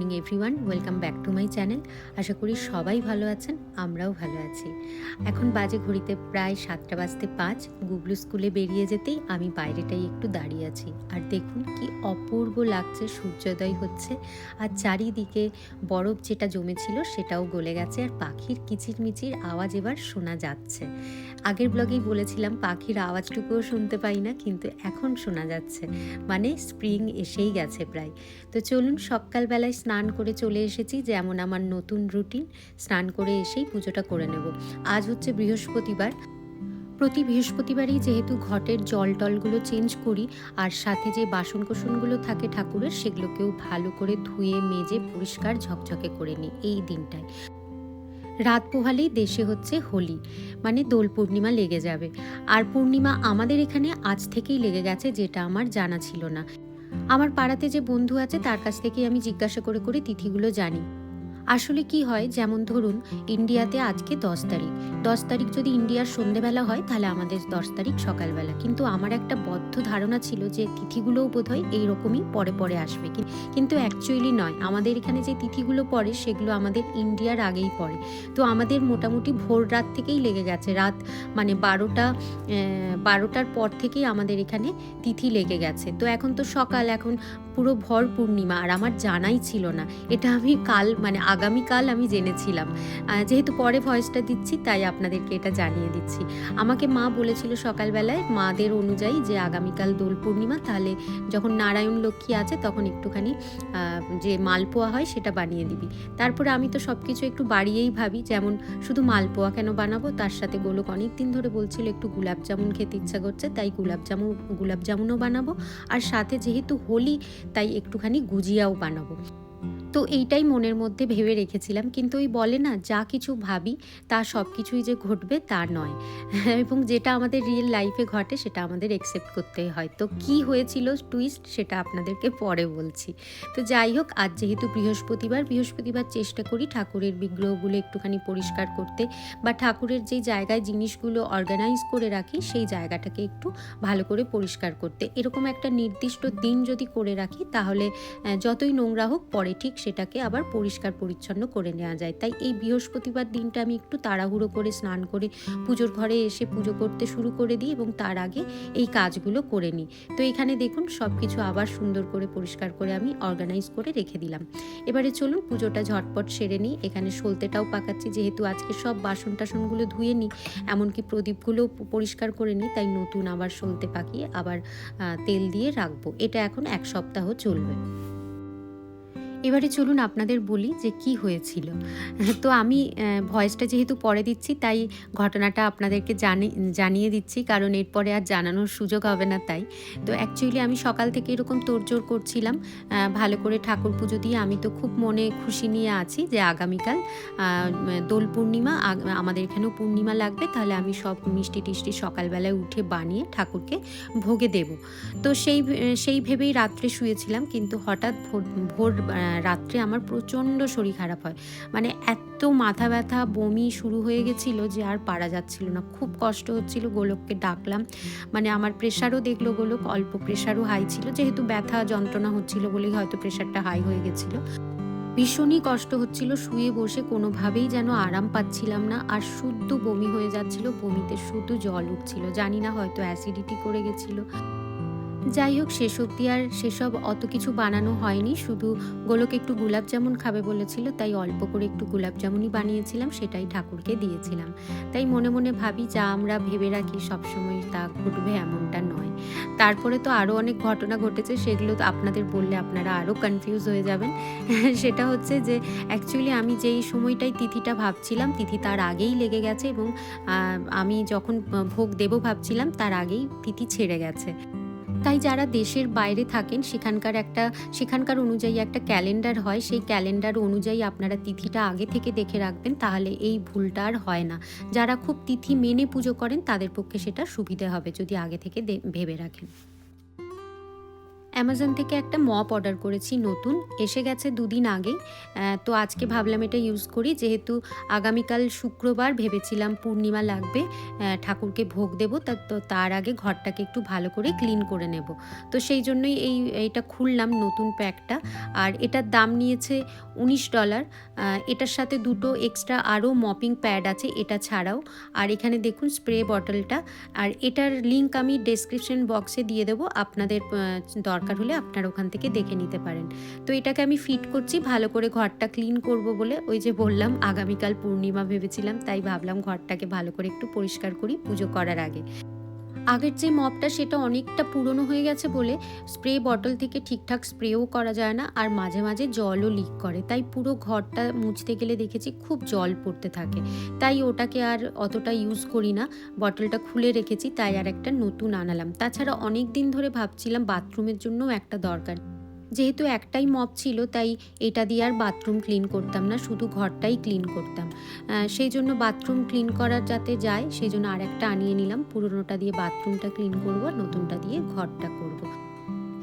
Morning everyone welcome back to my channel আশা করি সবাই ভালো আছেন, আমরাও ভালো আছি। এখন বাজে ঘড়িতে প্রায় সাতটা বাজতে পাঁচ। গুগলু স্কুলে বেরিয়ে যেতেই আমি বাইরেটাই একটু দাঁড়িয়ে আছি। আর দেখুন কি অপূর্ব লাগছে, সূর্যোদয় হচ্ছে। আর চারিদিকে বরফ যেটা জমেছিল সেটাও গলে গেছে। আর পাখির কিচিরমিচির আওয়াজ এবার শোনা যাচ্ছে। আগের ব্লগেই বলেছিলাম, পাখির আওয়াজটুকুও শুনতে পাই না, কিন্তু এখন শোনা যাচ্ছে। মানে স্প্রিং এসেই গেছে প্রায়। তো চলুন সকালবেলায় স্নান করে চলে এসেছি, যেমন আমার নতুন রুটিন, স্নান করে এসেই পুজোটা করে নেব। আজ হচ্ছে বৃহস্পতিবার। প্রতি বৃহস্পতিবারই যেহেতু ঘটের জল টলগুলো চেঞ্জ করি, আর সাথে যে বাসন কোসনগুলো থাকে ঠাকুরের, সেগুলোকেও ভালো করে ধুয়ে, মেজে, পরিষ্কার ঝকঝকে করে নিই এই দিনটায়। রাত পোহালেই দেশে হচ্ছে হোলি মানে দোল পূর্ণিমা লেগে যাবে। আর পূর্ণিমা আমাদের এখানে আজ থেকেই লেগে গেছে, যেটা আমার জানা ছিল না। আমার পাড়াতে যে বন্ধু আছে তার কাছ থেকেই আমি জিজ্ঞাসা করে করে তিথিগুলো জানি। আসলে কি হয়, যেমন ধরুন, ইন্ডিয়াতে আজকে দশ তারিখ। দশ তারিখ যদি ইন্ডিয়ার সন্ধেবেলা হয়, তাহলে আমাদের দশ তারিখ সকালবেলা। কিন্তু আমার একটা বদ্ধ ধারণা ছিল যে, তিথিগুলোও বোধহয় এইরকমই পরে পরে আসবে। কিন্তু অ্যাকচুয়ালি নয়। আমাদের এখানে যে তিথিগুলো পড়ে, সেগুলো আমাদের ইন্ডিয়ার আগেই পড়ে। তো আমাদের মোটামুটি ভোর রাত থেকেই লেগে গেছে। রাত মানে বারোটা বারোটার পর থেকেই আমাদের এখানে তিথি লেগে গেছে। তো এখন তো সকাল, এখন পুরো ভর পূর্ণিমা আর আমার জানাই ছিল না। এটা আমি কাল মানে আগামীকাল আমি জেনেছিলাম। যেহেতু পরে ভয়েসটা দিচ্ছি, তাই আপনাদেরকে এটা জানিয়ে দিচ্ছি। আমাকে মা বলেছিল সকালবেলায়, মাদের অনুযায়ী যে আগামীকাল দোল পূর্ণিমা, তাহলে যখন নারায়ণ লক্ষ্মী আছে, তখন একটুখানি যে মালপোয়া হয়, সেটা বানিয়ে দিবি। তারপরে আমি তো সব কিছু একটু বাড়িয়েই ভাবি, যেমন শুধু মালপোয়া কেন বানাবো? তার সাথে গোলক অনেক দিন ধরে বলছিল, একটু গোলাপ জামুন খেতে ইচ্ছা করছে, তাই গোলাপ জামুন গোলাপ জামুনও বানাবো। আর সাথে যেহেতু হোলি তাই একটুখানি গুজিয়াও বানাবো। তো এইটাই মনের মধ্যে ভেবে রেখেছিলাম। কিন্তু ওই বলে না, যা কিছু ভাবি, তা সব কিছুই যে ঘটবে, তা নয়। এবং যেটা আমাদের রিয়েল লাইফে ঘটে, সেটা আমাদের একসেপ্ট করতে হয়। তো কি হয়েছিল টুইস্ট সেটা আপনাদেরকে পরে বলছি। তো যাই হোক, আজ যেহেতু বৃহস্পতিবার বৃহস্পতিবার চেষ্টা করি ঠাকুরের বিগ্রহগুলো একটুখানি পরিষ্কার করতে। বা ঠাকুরের যেই জায়গায় জিনিসগুলো অর্গানাইজ করে রাখি, সেই জায়গাটাকে একটু ভালো করে পরিষ্কার করতে। এরকম একটা নির্দিষ্ট দিন যদি করে রাখি, তাহলে যতই নোংরা হোক, পরে ঠিক সেটাকে আবার পরিষ্কার পরিচ্ছন্ন করে নেওয়া যায়। তাই এই বৃহস্পতিবার দিনটা আমি একটু তাড়াহুড়ো করে স্নান করে পুজোর ঘরে এসে পুজো করতে শুরু করে দিই এবং তার আগে এই কাজগুলো করে নিই। তো এখানে দেখুন সব কিছু আবার সুন্দর করে পরিষ্কার করে আমি অর্গানাইজ করে রেখে দিলাম। এবারে চলুন পুজোটা ঝটপট সেরে নিই। এখানে সলতেটাও পাকাচ্ছি, যেহেতু আজকে সব বাসন টাসনগুলো ধুয়ে নিই, এমনকি প্রদীপগুলো পরিষ্কার করে নিই, তাই নতুন আবার সলতে পাকিয়ে আবার তেল দিয়ে রাখব। এটা এখন এক সপ্তাহ চলবে। এবারে চলুন আপনাদের বলি যে কি হয়েছিল। তো আমি ভয়েসটা যেহেতু পরে দিচ্ছি, তাই ঘটনাটা আপনাদেরকে জানি, জানিয়ে দিচ্ছি, কারণ এরপরে আর জানানোর সুযোগ হবে না তাই। তো অ্যাকচুয়ালি আমি সকাল থেকে এরকম তোড়জোড় করছিলাম ভালো করে ঠাকুর পুজো দিয়ে। আমি তো খুব মনে খুশি নিয়ে আছি যে আগামীকাল দোল পূর্ণিমা আমাদের এখানেও পূর্ণিমা লাগবে, তাহলে আমি সব মিষ্টি টিষ্টি সকালবেলায় উঠে বানিয়ে ঠাকুরকে ভোগে দেব। তো সেই সেই ভেবেই রাত্রে শুয়েছিলাম, কিন্তু হঠাৎ ভোর ভোর রাত্রে আমার প্রচণ্ড শরীর খারাপ হয়। মানে এত মাথা ব্যথা, বমি শুরু হয়ে গেছিল যে আর পারা যাচ্ছিল না। খুব কষ্ট হচ্ছিল গোলককে ডাকলাম। মানে আমার প্রেশারও দেখল গোলক, অল্প প্রেশারও হাই ছিল। যেহেতু ব্যথা যন্ত্রণা হচ্ছিল বলেই হয়তো প্রেশারটা হাই হয়ে গেছিল। ভীষণই কষ্ট হচ্ছিল, শুয়ে বসে কোনোভাবেই যেন আরাম পাচ্ছিলাম না। আর শুদ্ধ বমি হয়ে যাচ্ছিল, বমিতে শুধু জল উঠছিল। জানি না হয়তো অ্যাসিডিটি করে গেছিল। যাই হোক, শেষ অবধি আর সেসব অত কিছু বানানো হয়নি। শুধু গোলক একটু গোলাপ জামুন খাবে বলেছিল, তাই অল্প করে একটু গোলাপ জামুনই বানিয়েছিলাম, সেটাই ঠাকুরকে দিয়েছিলাম। তাই মনে মনে ভাবি, যা আমরা ভেবে রাখি সবসময় তা ঘটবে এমনটা নয়। তারপরে তো আরও অনেক ঘটনা ঘটেছে, সেগুলো তো আপনাদের বললে আপনারা আরও কনফিউজ হয়ে যাবেন। সেটা হচ্ছে যে অ্যাকচুয়ালি আমি যেই সময়টাই তিথিটা ভাবছিলাম, তিথি তার আগেই লেগে গেছে এবং আমি যখন ভোগ দেবো ভাবছিলাম, তার আগেই তিথি ছেড়ে গেছে। তাই যারা দেশের বাইরে থাকেন, সেখানকার একটা, সেখানকার অনুযায়ী একটা ক্যালেন্ডার হয়। সেই ক্যালেন্ডার অনুযায়ী আপনারা তিথিটা আগে থেকে দেখে রাখবেন, তাহলে এই ভুলটা আর হয় না। যারা খুব তিথি মেনে পুজো করেন, তাদের পক্ষে সেটা সুবিধে হবে, যদি আগে থেকে ভেবে রাখেন। অ্যামাজন থেকে একটা মপ অর্ডার করেছি নতুন। এসে গেছে দুদিন আগেই আহ, তো আজকে ভাবলাম এটা ইউজ করি। যেহেতু আগামীকাল শুক্রবার ভেবেছিলাম পূর্ণিমা লাগবে ঠাকুরকে ভোগ দেবো। তা তো তার আগে ঘরটাকে একটু ভালো করে ক্লিন করে নেব। তো সেই জন্যই এই এইটা খুললাম নতুন প্যাকটা। আর এটার দাম নিয়েছে উনিশ ডলার। এটার সাথে দুটো এক্সট্রা আরও মপিং প্যাড আছে এটা ছাড়াও। আর এখানে দেখুন স্প্রে বটলটা। আর এটার লিঙ্ক আমি ডেসক্রিপশন বক্সে দিয়ে দেবো। আপনাদের আহ, দরকার হলে আপনার ওখান থেকে দেখে নিতে পারেন। তো এটাকে আমি ফিট করছি, ভালো করে ঘরটা ক্লিন করব বলে। ওই যে বললাম, আগামীকাল পূর্ণিমা ভেবেছিলাম, তাই ভাবলাম ঘরটাকে ভালো করে একটু পরিষ্কার করি পুজো করার আগে। আগের যে মপটা সেটা অনেকটা পুরনো হয়ে গেছে বলে স্প্রে বটল থেকে ঠিকঠাক স্প্রেও করা যায় না, আর মাঝে মাঝে জলও লিক করে। তাই পুরো ঘরটা মুছতে গেলে দেখেছি খুব জল পড়তে থাকে। তাই ওটাকে আর অতটা ইউজ করি না। বটলটা খুলে রেখেছি, তাই আর একটা নতুন আনালাম। তাছাড়া অনেক দিন ধরে ভাবছিলাম বাথরুমের জন্য একটা দরকার। যেহেতু একটাই মপ ছিল, তাই এটা দিয়ে আর বাথরুম ক্লিন করতাম না, শুধু ঘরটাই ক্লিন করতাম সেই জন্য বাথরুম ক্লিন করার যাতে যায়, সেই জন্য আর একটা আনিয়ে নিলাম পুরোনোটা দিয়ে বাথরুমটা ক্লিন করব আর নতুনটা দিয়ে ঘরটা করব।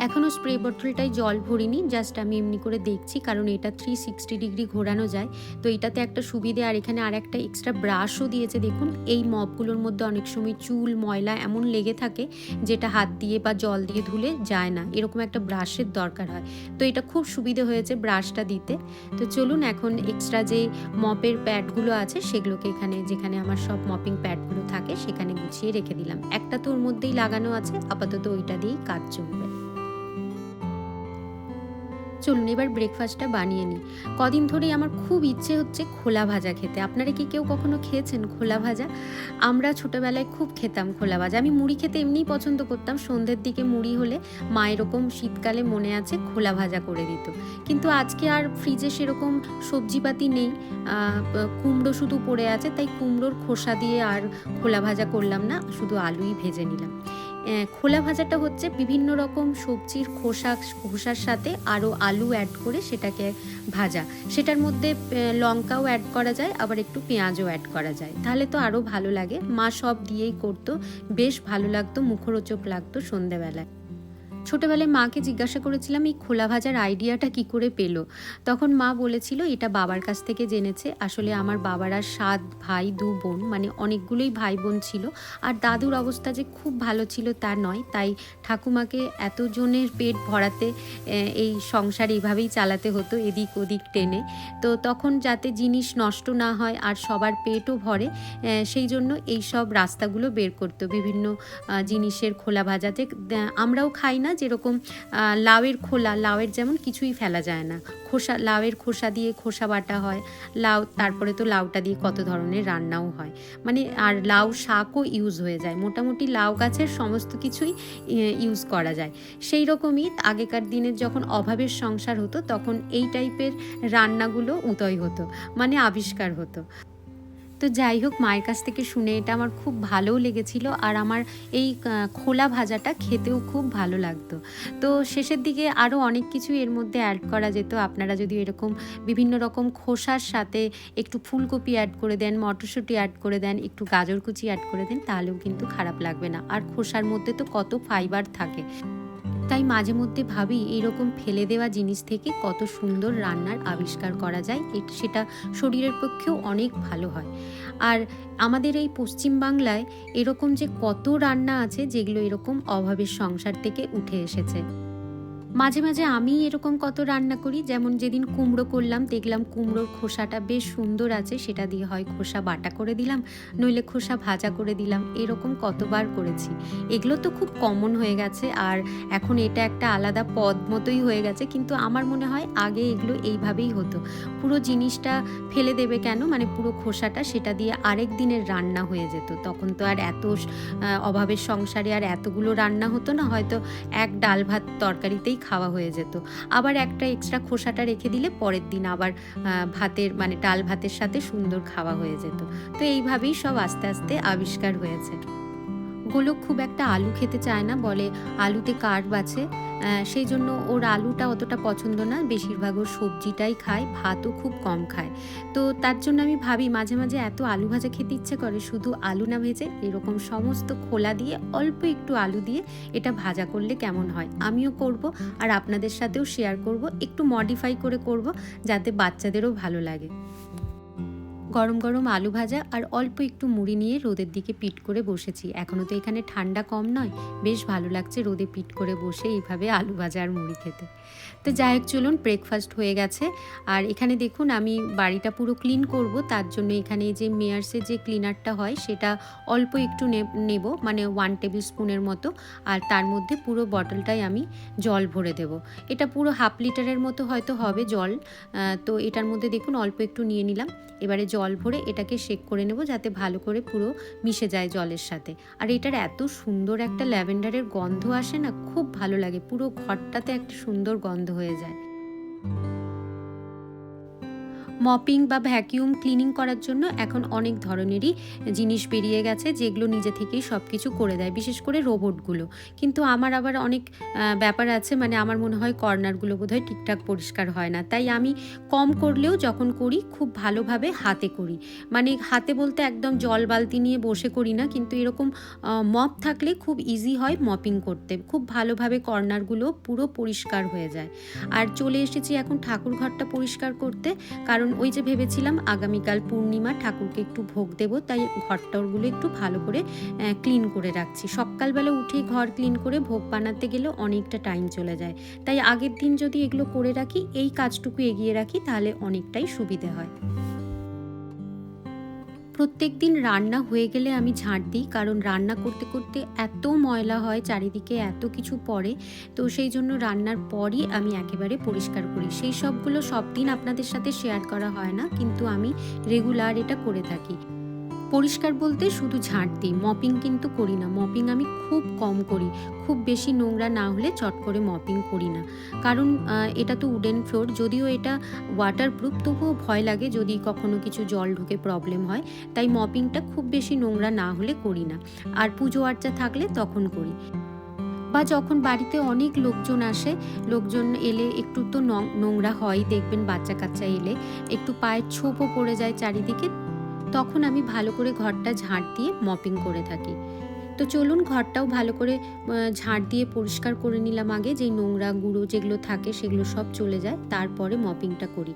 এখনও স্প্রে বটলটায় জল ভরিনি জাস্ট আমি এমনি করে দেখছি, কারণ এটা থ্রি সিক্সটি ডিগ্রি ঘোরানো যায়। তো এটাতে একটা সুবিধে, আর এখানে আর একটা এক্সট্রা ব্রাশও দিয়েছে, দেখুন। এই মপগুলোর মধ্যে অনেক সময় চুল, ময়লা এমন লেগে থাকে, যেটা হাত দিয়ে বা জল দিয়ে ধুলে যায় না। এরকম একটা ব্রাশের দরকার হয়। তো এটা খুব সুবিধে হয়েছে ব্রাশটা দিতে। তো চলুন এখন এক্সট্রা যে মপের প্যাডগুলো আছে, সেগুলোকে এখানে, যেখানে আমার সব মপিং প্যাডগুলো থাকে, সেখানে গুছিয়ে রেখে দিলাম। একটা তো ওর মধ্যেই লাগানো আছে, আপাতত ওইটা দিয়েই কাজ চলবে। চলুন এবার ব্রেকফাস্টটা বানিয়ে নিই। কদিন ধরেই আমার খুব ইচ্ছে হচ্ছে খোলা ভাজা খেতে। আপনারা কি কেউ কখনো খেয়েছেন খোলা ভাজা? আমরা ছোটোবেলায় খুব খেতাম খোলা ভাজা। আমি মুড়ি খেতে এমনিই পছন্দ করতাম। সন্ধ্যের দিকে মুড়ি হলে মা এরকম শীতকালে মনে আছে খোলা ভাজা করে দিত। কিন্তু আজকে আর ফ্রিজে সেরকম সবজিপাতি নেই। কুমড়ো শুধু পড়ে আছে, তাই কুমড়োর খোসা দিয়ে আর খোলা ভাজা করলাম না, শুধু আলুই ভেজে নিলাম। খোলা ভাজাটা হচ্ছে বিভিন্ন রকম সবজির খোসা, খোসার সাথে আরও আলু অ্যাড করে সেটাকে ভাজা। সেটার মধ্যে লঙ্কাও অ্যাড করা যায়, আবার একটু পেঁয়াজও অ্যাড করা যায়। তাহলে তো আরও ভালো লাগে। মা সব দিয়েই করতো। বেশ ভালো লাগতো, মুখরোচক লাগতো সন্ধেবেলায়। ছোটবেলায় মাকে জিজ্ঞাসা করেছিলাম এই খোলা ভাজার আইডিয়াটা কি করে পেল? তখন মা বলেছিল এটা বাবার কাছ থেকে জেনেছে। আসলে আমার বাবার আর সাত ভাই দু বোন মানে অনেকগুলোই ভাই বোন ছিল। আর দাদুর অবস্থা যে খুব ভালো ছিল তা নয়। তাই ঠাকুমাকে এতজনের পেট ভরাতে এই সংসার এইভাবেই চালাতে হতো এদিক ওদিক টেনে। তো তখন যাতে জিনিস নষ্ট না হয় আর সবার পেটও ভরে সেই জন্য এই সব রাস্তাগুলো বের করতো। বিভিন্ন জিনিসের খোলা ভাজাতে। আহ, আমরাও খাই না যেরকম লাউয়ের খোলা, লাউয়ের যেমন কিছুই ফেলা যায় না। খোসা, লাউয়ের খোসা দিয়ে খোসা বাটা হয়, লাউ, তারপরে তো লাউটা দিয়ে কত ধরনের রান্নাও হয়। মানে আর লাউ শাকও ইউজ হয়ে যায়। মোটামুটি লাউ গাছের সমস্ত কিছুই ইউজ করা যায়। সেই রকমই আগেকার দিনের যখন অভাবের সংসার হতো, তখন এই টাইপের রান্নাগুলো উদয় হতো মানে আবিষ্কার হতো। তো যাই হোক, মায়ের কাছ থেকে শুনে এটা আমার খুব ভালোও লেগেছিল আর আমার এই খোলা ভাজাটা খেতেও খুব ভালো লাগতো। তো শেষের দিকে আরও অনেক কিছু এর মধ্যে অ্যাড করা যেত। আপনারা যদি এরকম বিভিন্ন রকম খোসার সাথে একটু ফুলকপি অ্যাড করে দেন, মটরশুঁটি অ্যাড করে দেন, একটু গাজর কুচি অ্যাড করে দেন, তাহলেও কিন্তু খারাপ লাগবে না। আর খোসার মধ্যে তো কত ফাইবার থাকে। তাই মাঝে মধ্যে ভাবি এরকম ফেলে দেওয়া জিনিস থেকে কত সুন্দর রান্নার আবিষ্কার করা যায় সেটা শরীরের পক্ষেও অনেক ভালো হয়। আর আমাদের এই পশ্চিমবাংলায় এরকম যে কত রান্না আছে যেগুলো এরকম অভাবের সংসার থেকে উঠে এসেছে। মাঝে মাঝে আমি এরকম কত রান্না করি, যেমন যেদিন কুমড়ো করলাম, দেখলাম কুমড়োর খোসাটা বেশ সুন্দর আছে, সেটা দিয়ে হয় খোসা বাটা করে দিলাম, নইলে খোসা ভাজা করে দিলাম, এরকম কতবার করেছি। এগুলো তো খুব কমন হয়ে গেছে, আর এখন এটা একটা আলাদা পদ মতোই হয়ে গেছে, কিন্তু আমার মনে হয় আগে এগুলো এইভাবেই হতো। পুরো জিনিসটা ফেলে দেবে কেন? মানে পুরো খোসাটা সেটা দিয়ে আরেক দিনের রান্না হয়ে যেত। তখন তো আর এত অভাবের সংসারে আর এতগুলো রান্না হতো না, হয়তো এক ডাল ভাত তরকারিতেই খাওয়া হয়ে যেত। আবার একটা এক্সট্রা খোসাটা রেখে দিলে পরের দিন আবার ভাতের মানে ডাল ভাতের সাথে সুন্দর খাওয়া হয়ে যেত। তো এইভাবেই সব আস্তে আস্তে আবিষ্কার হয়েছে। গোলক খুব একটা আলু খেতে চায় না, বলে আলুতে কার্ব আছে। সেই জন্য ওর আলুটা অতটা পছন্দ না, বেশিরভাগ ওর সবজিটাই খায়, ভাতও খুব কম খায়। তো তার জন্য আমি ভাবি, মাঝে মাঝে এত আলু ভাজা খেতে ইচ্ছে করে, শুধু আলু না ভেজে এরকম সমস্ত খোলা দিয়ে, অল্প একটু আলু দিয়ে এটা ভাজা করলে কেমন হয়? আমিও করব আর আপনাদের সাথেও শেয়ার করব, একটু মডিফাই করে করব, যাতে বাচ্চাদেরও ভালো লাগে। গরম গরম আলু ভাজা আর অল্প একটু মুড়ি নিয়ে রোদের দিকে পিট করে বসেছি। এখনও তো এখানে ঠান্ডা কম নয়, বেশ ভালো লাগছে রোদে পিট করে বসে এইভাবে আলু ভাজা আর মুড়ি খেতে। তো যাই হোক চলুন ব্রেকফাস্ট হয়ে গেছে। আর এখানে দেখুন, আমি বাড়িটা পুরো ক্লিন করব, তার জন্য এখানে যে মেয়ার্সের যে ক্লিনারটা হয়, সেটা অল্প একটু নেব মানে ওয়ান টেবিল স্পুনের মতো। আর তার মধ্যে পুরো বটলটাই আমি জল ভরে দেব। এটা পুরো হাফ লিটারের মতো হয়তো হবে জল। তো এটার মধ্যে দেখুন, অল্প একটু নিয়ে নিলাম। এবারে জল ভরে এটাকে শেক করে নেব, যাতে ভালো করে পুরো মিশে যায় জলের সাথে। আর এটার এত সুন্দর একটা ল্যাভেন্ডারের গন্ধ আসে না, খুব ভালো লাগে। পুরো ঘরটাতে একটা সুন্দর গন্ধ হয়ে যায় মপিং বা ভ্যাকিউম ক্লিনিং করার জন্য এখন অনেক ধরনেরই জিনিস বেরিয়ে গেছে যেগুলো নিজে থেকেই সব কিছু করে দেয়, বিশেষ করে রোবটগুলো কিন্তু আমার আবার অনেক ব্যাপার আছে মানে আমার মনে হয় কর্নারগুলো বোধহয় ঠিকঠাক পরিষ্কার হয় না। তাই আমি কম করলেও যখন করি, খুব ভালোভাবে হাতে করি। মানে হাতে বলতে একদম জল বালতি নিয়ে বসে করি না, কিন্তু এরকম মপ থাকলে খুব ইজি হয় মপিং করতে। খুব ভালোভাবে কর্নারগুলো পুরো পরিষ্কার হয়ে যায়। আর চলে এসেছি এখন ঠাকুর ঘরটা পরিষ্কার করতে, কারণ ওই যে ভেবেছিলাম আগামীকাল পূর্ণিমা, ঠাকুরকে একটু ভোগ দেব, তাই ঘরটাগুলো একটু ভালো করে ক্লিন করে রাখছি। সকালবেলা উঠে ঘর ক্লিন করে ভোগ বানাতে গেলে অনেকটা টাইম চলে যায়। তাই আগের দিন যদি এগুলো করে রাখি, এই কাজটুকু এগিয়ে রাখি, তাহলে অনেকটাই সুবিধে হয়। প্রত্যেক দিন রান্না হয়ে গেলে আমি ঝাঁট দিই, কারণ রান্না করতে করতে এত ময়লা হয় চারিদিকে এত কিছু পড়ে, তো সেই জন্য রান্নার পরই আমি একেবারে পরিষ্কার করি। সেই সবগুলো সব দিন আপনাদের সাথে শেয়ার করা হয় না, কিন্তু আমি রেগুলার এটা করে থাকি। পরিষ্কার বলতে শুধু ঝাঁট দিই। মপিং কিন্তু করি না। মপিং আমি খুব কম করি। খুব বেশি নোংরা না হলে চট করে মপিং করি না। কারণ এটা তো উডেন ফ্লোর যদিও এটা ওয়াটারপ্রুফ তবুও ভয় লাগে যদি কখনো কিছু জল ঢুকে প্রবলেম হয়। তাই মপিংটা খুব বেশি নোংরা না হলে করি না। আর পুজো আর্চা থাকলে তখন করি। বা যখন বাড়িতে অনেক লোকজন আসে, লোকজন এলে একটু তো নোংরা হয় দেখবেন বাচ্চা কাচ্চা এলে একটু পায়ের ছোপও পড়ে যায় চারিদিকে। তখন আমি ভালো করে ঘরটা ঝাঁট দিয়ে মপিং করে থাকি। তো চলুন ঘরটাও ভালো করে ঝাঁট দিয়ে পরিষ্কার করে নিলাম আগে, যেই নোংরা গুঁড়ো যেগুলো থাকে সেগুলো সব চলে যায়, তারপরে মপিংটা করি।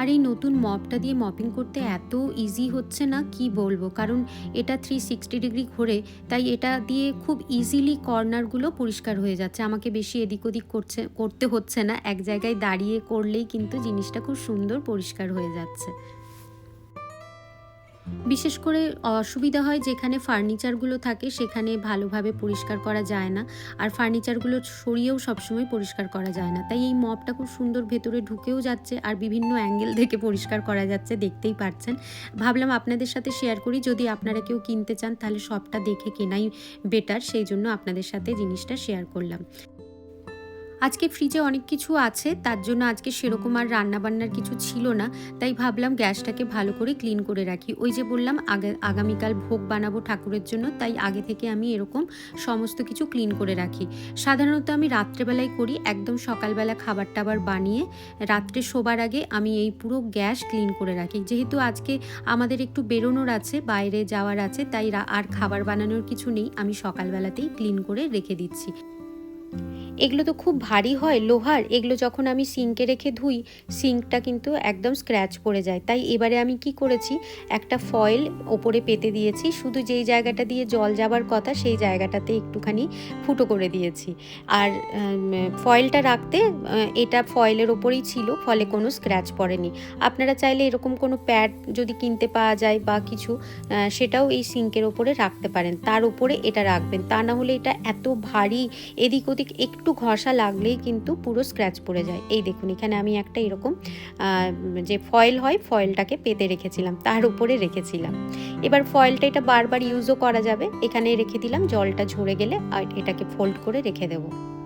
আর এই নতুন মপটা দিয়ে মপিং করতে এত ইজি হচ্ছে না, কি বলব? কারণ এটা থ্রি সিক্সটি ডিগ্রি ঘোরে, তাই এটা দিয়ে খুব ইজিলি কর্নারগুলো পরিষ্কার হয়ে যাচ্ছে। আমাকে বেশি এদিক ওদিক করছে, করতে হচ্ছে না, এক জায়গায় দাঁড়িয়ে করলেই কিন্তু জিনিসটা খুব সুন্দর পরিষ্কার হয়ে যাচ্ছে। বিশেষ করে অসুবিধা হয় যেখানে ফার্নিচারগুলো থাকে সেখানে ভালোভাবে পরিষ্কার করা যায় না। আর ফার্নিচারগুলো সরিয়েও সবসময় পরিষ্কার করা যায় না। তাই এই মপটা খুব সুন্দর ভেতরে ঢুকেও যাচ্ছে আর বিভিন্ন অ্যাঙ্গেল থেকে পরিষ্কার করা যাচ্ছে, দেখতেই পাচ্ছেন। ভাবলাম আপনাদের সাথে শেয়ার করি, যদি আপনারা কেউ কিনতে চান তাহলে সবটা দেখে কেনাই বেটার, সেই জন্য আপনাদের সাথে জিনিসটা শেয়ার করলাম। আজকে ফ্রিজে অনেক কিছু আছে, তার জন্য আজকে সেরকম আর রান্নাবান্নার কিছু ছিল না, তাই ভাবলাম গ্যাসটাকে ভালো করে ক্লিন করে রাখি। ওই যে বললাম, আগা- আগামীকাল ভোগ বানাবো ঠাকুরের জন্য, তাই আগে থেকে আমি এরকম সমস্ত কিছু ক্লিন করে রাখি। সাধারণত আমি রাত্রেবেলায় করি, একদম সকালবেলা খাবার টাবার বানিয়ে রাত্রে শোবার আগে আমি এই পুরো গ্যাস ক্লিন করে রাখি। যেহেতু আজকে আমাদের একটু বেরোনোর আছে, বাইরে যাওয়ার আছে, তাই আর খাবার বানানোর কিছু নেই, আমি সকালবেলাতেই ক্লিন করে রেখে দিচ্ছি। এগুলো তো খুব ভারী হয়, লোহার। এগুলো যখন আমি সিঙ্কে রেখে ধুই সিঙ্কটা কিন্তু একদম স্ক্র্যাচ পড়ে যায়। তাই এবারে আমি কি করেছি, একটা ফয়েল ওপরে পেতে দিয়েছি, শুধু যেই জায়গাটা দিয়ে জল যাবার কথা, সেই জায়গাটাতে একটুখানি ফুটো করে দিয়েছি। আর ফয়েলটা রাখতে এটা ফয়েলের ওপরেই ছিল, ফলে কোনো স্ক্র্যাচ পড়েনি। আপনারা চাইলে এরকম কোনো প্যাড যদি কিনতে পাওয়া যায় বা কিছু সেটাও এই সিঙ্কের ওপরে রাখতে পারেন। তার উপরে এটা রাখবেন। তা না হলে এটা এত ভারী এদিক ওদিক একটু ঘষা লাগলেই কিন্তু পুরো স্ক্র্যাচ পড়ে যায়। এই দেখুন, এখানে আমি একটা এরকম যে ফয়েল হয় ফয়েলটাকে পেতে রেখেছিলাম, তার উপরে রেখেছিলাম। এবার ফয়েলটা এটা বারবার ইউজও করা যাবে। এখানে রেখে দিলাম, জলটা ঝরে গেলে আর এটাকে ফোল্ড করে রেখে দেবো।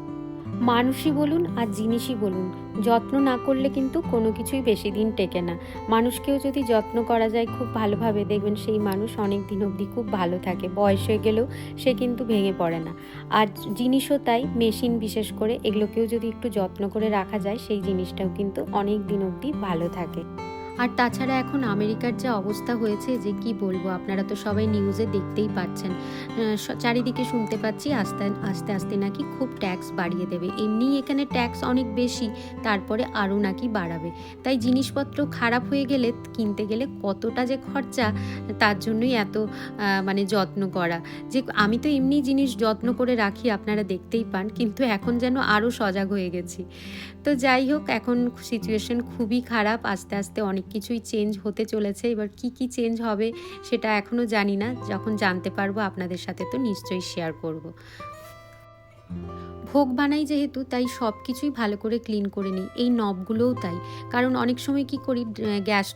মানুষই বলুন আর জিনিসই বলুন, যত্ন না করলে কিন্তু কোনো কিছুই বেশি দিন টেকে না। মানুষকেও যদি যত্ন করা যায়, খুব ভালোভাবে দেখবেন সেই মানুষ অনেক দিন অবধি খুব ভালো থাকে। বয়স হয়ে গেলেও সে কিন্তু ভেঙে পড়ে না। আর জিনিসও তাই, মেশিন বিশেষ করে, এগুলোকেও যদি একটু যত্ন করে রাখা যায়, সেই জিনিসটাও কিন্তু অনেক দিন অবধি ভালো থাকে। আর তাছাড়া এখন আমেরিকার যে অবস্থা হয়েছে যে কি বলব, আপনারা তো সবাই নিউজে দেখতেই পাচ্ছেন। চারিদিকে শুনতে পাচ্ছি আস্তে আস্তে আস্তে নাকি খুব ট্যাক্স বাড়িয়ে দেবে। এমনি এখানে ট্যাক্স অনেক বেশি, তারপরে আরও নাকি বাড়াবে। তাই জিনিসপত্র খারাপ হয়ে গেলে, কিনতে গেলে কতটা যে খরচা, তার জন্যই এত মানে যত্ন করা। যে আমি তো এমনি জিনিস যত্ন করে রাখি, আপনারা দেখতেই পান, কিন্তু এখন যেন আরও সজাগ হয়ে গেছি। তো যাই হোক, এখন সিচুয়েশন খুবই খারাপ, আস্তে আস্তে অনেক কিছুই চেঞ্জ হতে চলেছে। এবার কি কি চেঞ্জ হবে সেটা এখনও জানি না। যখন জানতে পারব আপনাদের সাথে তো নিশ্চয়ই শেয়ার করব। ভোগ বানাই যেহেতু, তাই সব কিছুই ভালো করে ক্লিন করে নিই। এই নবগুলোও তাই। কারণ অনেক সময় কি করি গ্যাস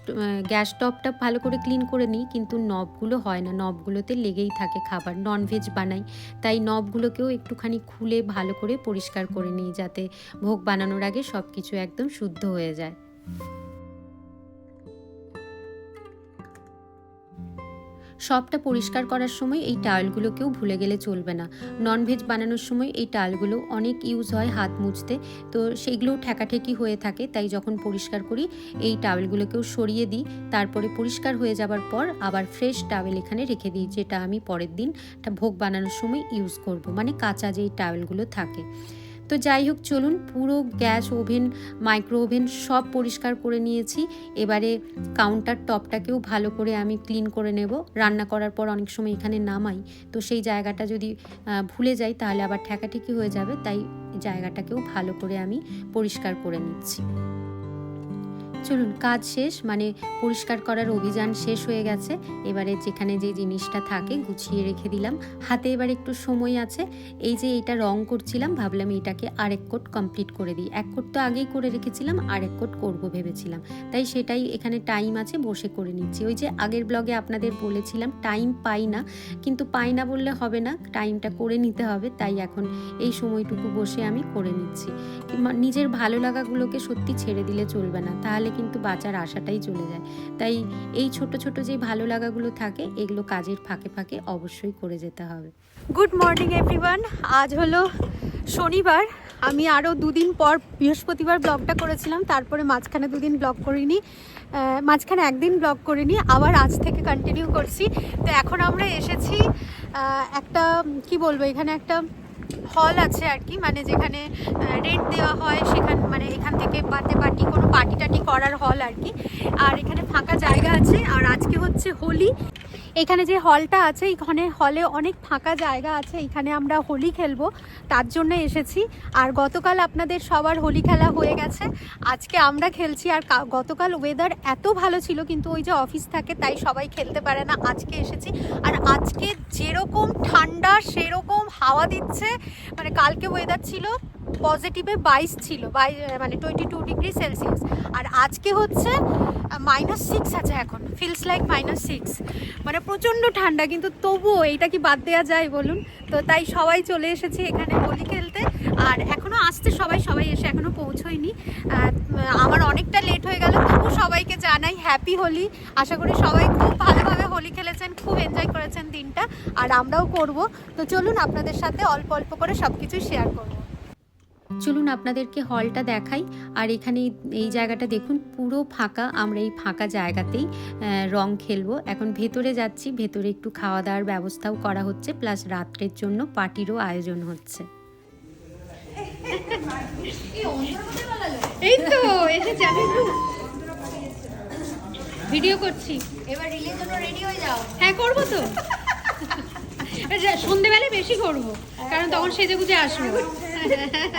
গ্যাস টপটা ভালো করে ক্লিন করে নিই, কিন্তু নবগুলো হয় না। নবগুলোতে লেগেই থাকে খাবার। ননভেজ বানাই। তাই নবগুলোকেও একটুখানি খুলে ভালো করে পরিষ্কার করে নিই, যাতে ভোগ বানানোর আগে সব কিছু একদম শুদ্ধ হয়ে যায়। সবটা পরিষ্কার করার সময় এই টাওয়েলগুলোকেও ভুলে গেলে চলবে না। ননভেজ বানানোর সময় এই টাওয়েলগুলো অনেক ইউজ হয় হাত মুছতে। তো সেইগুলোও ঠেকাঠেকি হয়ে থাকে, তাই যখন পরিষ্কার করি, এই টাওয়েলগুলোকেও সরিয়ে দিই। তারপরে পরিষ্কার হয়ে যাবার পর আবার ফ্রেশ টাওয়েল এখানে রেখে দিই, যেটা আমি পরের দিন ভোগ বানানোর সময় ইউজ করব। মানে কাঁচা যেই টাওয়েলগুলো থাকে। তো যাই হোক, চলুন পুরো গ্যাস, ওভেন মাইক্রো ওভেন সব পরিষ্কার করে নিয়েছি। এবারে কাউন্টার টপটাকেও ভালো করে আমি ক্লিন করে নেব। রান্না করার পর অনেক সময় এখানে নামাই। তো সেই জায়গাটা যদি ভুলে যাই, তাহলে আবার ঠেকাঠেকি হয়ে যাবে। তাই জায়গাটাকেও ভালো করে আমি পরিষ্কার করে নিচ্ছি। চলুন, কাজ শেষ মানে পরিষ্কার করার অভিযান শেষ হয়ে গেছে। এবারে যেখানে যে জিনিসটা থাকে গুছিয়ে রেখে দিলাম। হাতে এবার একটু সময় আছে। এই যে এটা রং করছিলাম, ভাবলাম এটাকে আরেক কোট কমপ্লিট করে দিই। এক কোট তো আগেই করে রেখেছিলাম, আরেক কোট করব ভেবেছিলাম। তাই সেটাই এখানে টাইম আছে, বসে করে নিচ্ছি। ওই যে আগের ব্লগে আপনাদের বলেছিলাম, টাইম পাই না। কিন্তু পাই না বললে হবে না, টাইমটা করে নিতে হবে। তাই এখন এই সময়টুকু বসে আমি করে নিচ্ছি। নিজের ভালো লাগাগুলোকে সত্যি ছেড়ে দিলে চলবে না। তাহলে কিন্তু বাঁচার আশাটাই চলে যায়। তাই এই ছোট ছোট যে ভালো লাগাগুলো থাকে, এগুলো কাজের ফাঁকে ফাঁকে অবশ্যই করে যেতে হবে। গুড মর্নিং এভরিওয়ান আজ হলো শনিবার। আমি আরও দুদিন পর বৃহস্পতিবার ব্লগটা করেছিলাম, তারপরে মাঝখানে দুদিন ব্লগ করিনি মাঝখানে একদিন ব্লগ করিনি, আবার আজ থেকে কন্টিনিউ করছি। তো এখন আমরা এসেছি একটা, কি বলব, এখানে একটা হল আছে আর কি মানে যেখানে রেন্ট দেওয়া হয়, সেখান মানে এখান থেকে বার্থডে পার্টি কোনো পার্টি টাটি করার হল আর কি আর এখানে ফাঁকা জায়গা আছে। আর আজকে হচ্ছে হোলি। এখানে যে হলটা আছে, এখানে হলে অনেক ফাঁকা জায়গা আছে, এখানে আমরা হোলি খেলব, তার জন্য এসেছি। আর গতকাল আপনাদের সবার হোলি খেলা হয়ে গেছে। আজকে আমরা খেলছি, আর গতকাল ওয়েদার এত ভালো ছিল, কিন্তু ওই যে অফিস থাকে, তাই সবাই খেলতে পারে না। আজকে এসেছি। আর আজকে যেরকম ঠান্ডা, সেরকম হাওয়া দিচ্ছে মানে কালকে ওয়েদার ছিল পজিটিভে বাইশ ছিল, বাই মানে টোয়েন্টি টু ডিগ্রি সেলসিয়াস। আর আজকে হচ্ছে মাইনাস সিক্স আছে এখন ফিলস লাইক মাইনাস সিক্স মানে প্রচণ্ড ঠান্ডা, কিন্তু তবুও এইটা কি বাদ দেওয়া যায় বলুন? তো তাই সবাই চলে এসেছি এখানে হোলি খেলতে, আর এখনও আসছে সবাই সবাই এসে এখনও পৌঁছয়নি। আমার অনেকটা লেট হয়ে গেল তবু সবাইকে জানাই হ্যাপি হোলি। আশা করি সবাই খুব ভালোভাবে হোলি খেলেছেন, খুব এনজয় করেছেন দিনটা, আর আমরাও করব। তো চলুন আপনাদের সাথে অল্প অল্প করে সব কিছুই শেয়ার করব। চলুন আপনাদেরকে হলটা দেখাই। আর এখানে এই জায়গাটা দেখুন পুরো ফাঁকা। আমরা এই ফাঁকা জায়গাতেই রং খেলব। এখন ভেতরে যাচ্ছি ভেতরে একটু খাওয়া দাওয়ার ব্যবস্থাও করা হচ্ছে প্লাস রাত্রের জন্য পার্টিরও আয়োজন হচ্ছে। এই তো এসে যাবে ভিডিও করছি। এবার রিলের জন্য রেডি হয়ে যাও। হ্যাঁ করব তো। সন্ধেবেলায় বেশি করব কারণ তখন সেজে গুজে আসব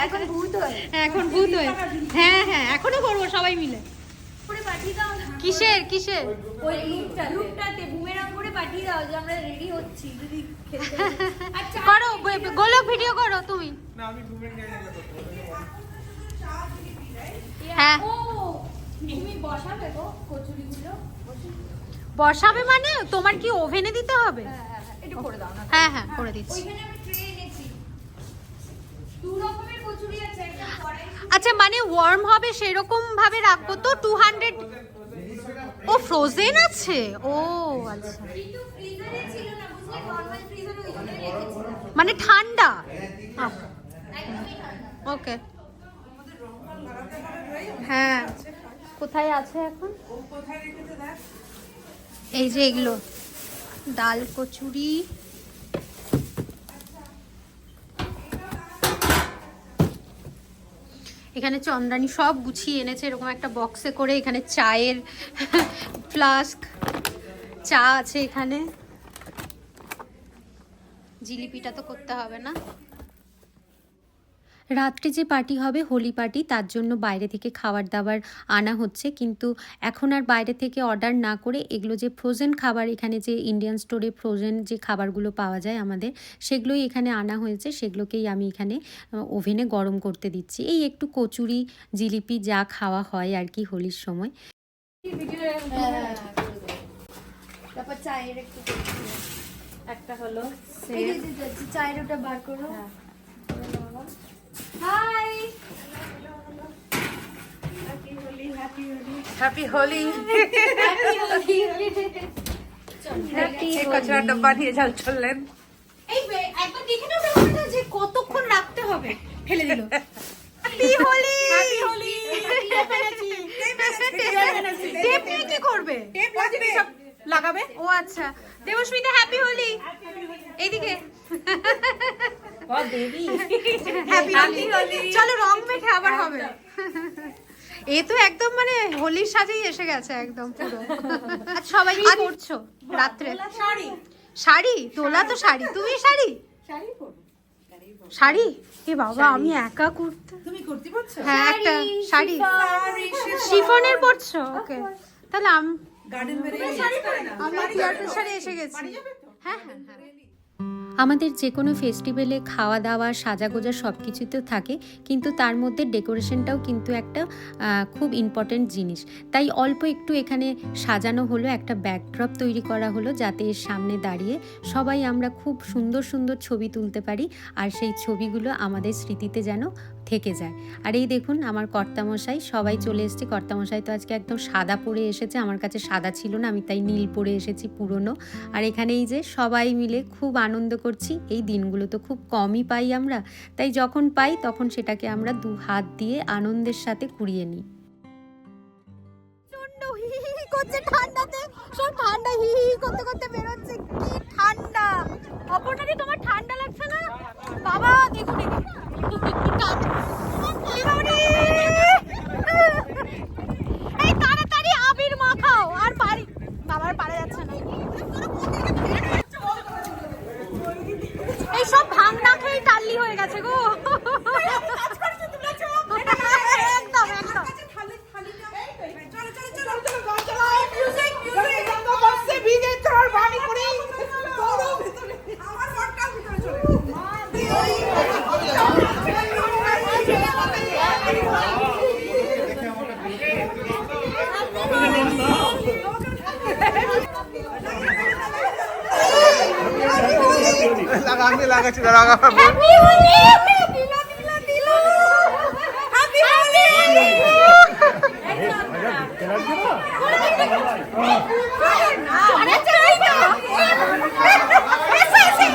এখন ভূত হয়ে হ্যাঁ, এখন ভূত হয়ে হ্যাঁ হ্যাঁ এখনও করব সবাই মিলে। করে পাঠিয়ে কিসের কিসের? ওই লুকটা লুকটাতে বুমেরাং করে পাঠিয়ে দাও যে আমরা রেডি হচ্ছি যদি খেলতে আচ্ছা করো গোলক ভিডিও করো তুমি। হ্যাঁ। ও তুমি বসাবে গো কচুরিগুলো? বসাবে মানে তোমার কি ওভেনে দিতে হবে? হ্যাঁ হ্যাঁ হ্যাঁ, করে দাও না। হ্যাঁ হ্যাঁ করে দিচ্ছি। আচ্ছা মানে ওয়ার্ম হবে সেরকম ভাবে রাখব তো? টু হান্ড্রেড ও ফ্রোজেন আছে? ও আচ্ছা। মানে ঠান্ডা? ওকে হ্যাঁ। কোথায় আছে এখন? এই যে এগুলো। ডাল কচুরি। এখানে চন্দ্রানি সব গুছিয়ে এনেছে, এরকম একটা বক্সে করে এখানে চায়ের ফ্লাস্ক চা আছে এখানে। জিলিপিটা তো করতে হবে না। রাত্রে যে পার্টি হবে হোলি পার্টি তার জন্য বাইরে থেকে খাবার দাবার আনা হচ্ছে। কিন্তু এখন আর বাইরে থেকে অর্ডার না করে এগুলো যে ফ্রোজেন খাবার এখানে যে ইন্ডিয়ান স্টোরে ফ্রোজেন যে খাবারগুলো পাওয়া যায় আমাদের সেগুলোই এখানে আনা হয়েছে। সেগুলোকেই আমি এখানে ওভেনে গরম করতে দিচ্ছি। এই একটু কচুরি জিলিপি যা খাওয়া হয় আর কি হোলির সময়। তারপর চায়ের একটু একটা হলো চায়ের ওটা বার করো। হাই হ্যাপি হোলি হ্যাপি ডব্বা নিয়ে জল চললেন এই একবার দেখে নাও ব্যাপারটা যে কতক্ষণ রাখতে হবে। ফেলে দিল। Happy Holi happy Holi tape কি করবে? লাগাবে। ও আচ্ছা। দেবস্মিতা হ্যাপি হোলি। এইদিকে। হ্যাপি হোলি। চলো রং মেখে আবার হবে। এ তো একদম মানে হোলির সাজেই এসে গেছে একদম পুরো। আচ্ছা সবাই কি করছ? রাত্রে। শাড়ি। শাড়ি? তোলা তো শাড়ি। তুমি শাড়ি? শাড়ি এ বাবা আমি একা করতে তুমি কুর্তি পরছো? হ্যাঁ একটা শাড়ি শিফনের পরছো? ওকে তাহলে আম গার্ডেন এসে গেছি। হ্যাঁ হ্যাঁ হ্যাঁ। আমাদের যে কোনো ফেস্টিভ্যালে খাওয়া দাওয়া সাজাগোজা সব কিছু তো থাকে কিন্তু তার মধ্যে ডেকোরেশনটাও কিন্তু একটা খুব ইম্পর্ট্যান্ট জিনিস। তাই অল্প একটু এখানে সাজানো হলো একটা ব্যাকড্রপ তৈরি করা হলো যাতে এর সামনে দাঁড়িয়ে সবাই আমরা খুব সুন্দর সুন্দর ছবি তুলতে পারি আর সেই ছবিগুলো আমাদের স্মৃতিতে যেন থেকে যায়। আর এই দেখুন, আমার কর্তামশাই, সবাই চলে এসেছে। কর্তামশাই তো আজকে একদম সাদা পরে এসেছে। আমার কাছে সাদা ছিল না, আমি তাই নীল পরে এসেছি, পুরনো। আর এখানে এই যে সবাই মিলে খুব আনন্দ করছি। এই দিনগুলো তো খুব কমই পাই আমরা। তাই যখন পাই, তখন সেটাকে আমরা দু হাত দিয়ে আনন্দের সাথে কুড়িয়ে নিই। ঠান্ডা হি হি করতে করতে বেরোচ্ছে। কি ঠান্ডা। তোমার ঠান্ডা লাগছে না? বাবা, দেখুন এদিকে। ঠান্ডা। তাড়াতাড়ি আবির মাখাও, আর পারি বাবার পারা যাচ্ছে না এই সব ভাঙনা খেয়ে টাল্লি হয়ে গেছে গো লাগাচ্ছি লাগা হ্যাপি হোলি দিল দিল দিল হ্যাপি হোলি আরে চাই না এসে